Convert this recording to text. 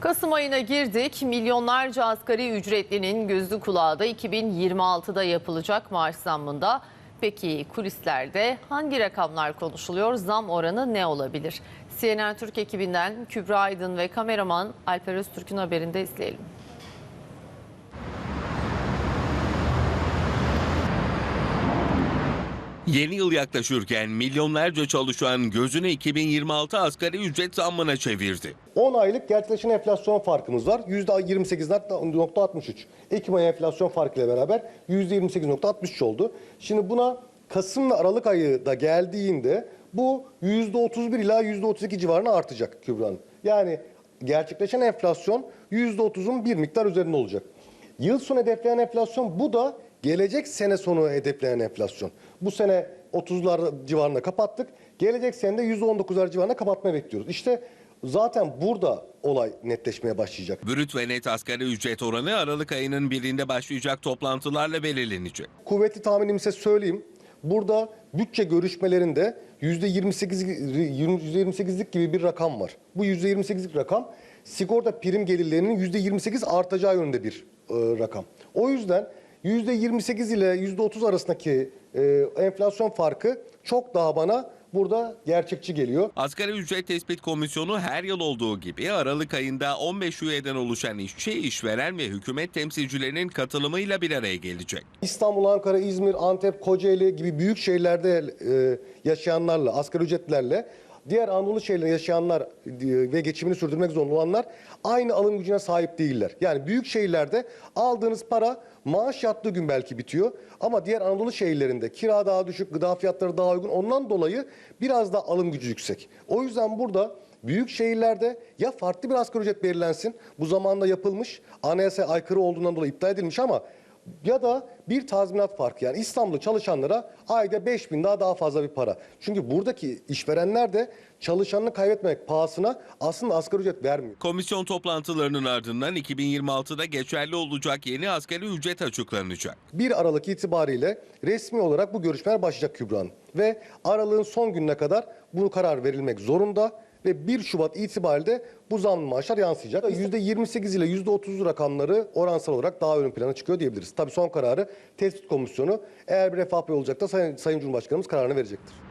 Kasım ayına girdik. Milyonlarca asgari ücretlinin gözü kulağı da 2026'da yapılacak maaş zammında. Peki kulislerde hangi rakamlar konuşuluyor? Zam oranı ne olabilir? CNN Türk ekibinden Kübra Aydın ve kameraman Alper Öztürk'ün haberinde izleyelim. Yeni yıl yaklaşırken milyonlarca çalışan gözünü 2026 asgari ücret zammına çevirdi. 10 aylık gerçekleşen enflasyon farkımız var. %28.63. Ekim ayı enflasyon farkıyla beraber %28.63 oldu. Şimdi buna Kasım ve Aralık ayı da geldiğinde bu %31 ila %32 civarına artacak Kübra Hanım. Yani gerçekleşen enflasyon %30'un bir miktar üzerinde olacak. Yıl sonu hedefleyen enflasyon bu da gelecek sene sonu hedefleyen enflasyon. Bu sene 30'lar civarında kapattık. Gelecek sene de %19'lar civarında kapatmayı bekliyoruz. İşte zaten burada olay netleşmeye başlayacak. Brüt ve net asgari ücret oranı Aralık ayının birinde başlayacak toplantılarla belirlenecek. Kuvvetli tahminimi size söyleyeyim. Burada bütçe görüşmelerinde %28 %28'lik gibi bir rakam var. Bu %28'lik rakam sigorta prim gelirlerinin %28 artacağı yönünde bir rakam. O yüzden %28 ile %30 arasındaki e, enflasyon farkı çok daha bana burada gerçekçi geliyor. Asgari ücret tespit komisyonu her yıl olduğu gibi Aralık ayında 15 üyeden oluşan işçi, işveren ve hükümet temsilcilerinin katılımıyla bir araya gelecek. İstanbul, Ankara, İzmir, Antep, Kocaeli gibi büyük şehirlerde e, yaşayanlarla, asgari ücretlerle diğer Anadolu şehirlerinde yaşayanlar e, ve geçimini sürdürmek zorunda olanlar aynı alım gücüne sahip değiller. Yani büyük şehirlerde aldığınız para maaş yattığı gün belki bitiyor. Ama diğer Anadolu şehirlerinde kira daha düşük, gıda fiyatları daha uygun. Ondan dolayı biraz da alım gücü yüksek. O yüzden burada büyük şehirlerde ya farklı bir asgari ücret belirlensin. Bu zamanda yapılmış, anayasaya aykırı olduğundan dolayı iptal edilmiş ama ya da bir tazminat farkı yani İstanbul'da çalışanlara ayda 5 bin daha daha fazla bir para. Çünkü buradaki işverenler de çalışanını kaybetmemek pahasına aslında asgari ücret vermiyor. Komisyon toplantılarının ardından 2026'da geçerli olacak yeni asgari ücret açıklanacak. 1 Aralık itibariyle resmi olarak bu görüşmeler başlayacak Kübra Hanım. Ve aralığın son gününe kadar bu karar verilmek zorunda ve 1 Şubat itibariyle bu zam maaşlar yansıyacak. %28 ile %30 rakamları oransal olarak daha ön plana çıkıyor diyebiliriz. Tabii son kararı tespit komisyonu eğer bir refah payı olacak da Sayın, Sayın Cumhurbaşkanımız kararını verecektir.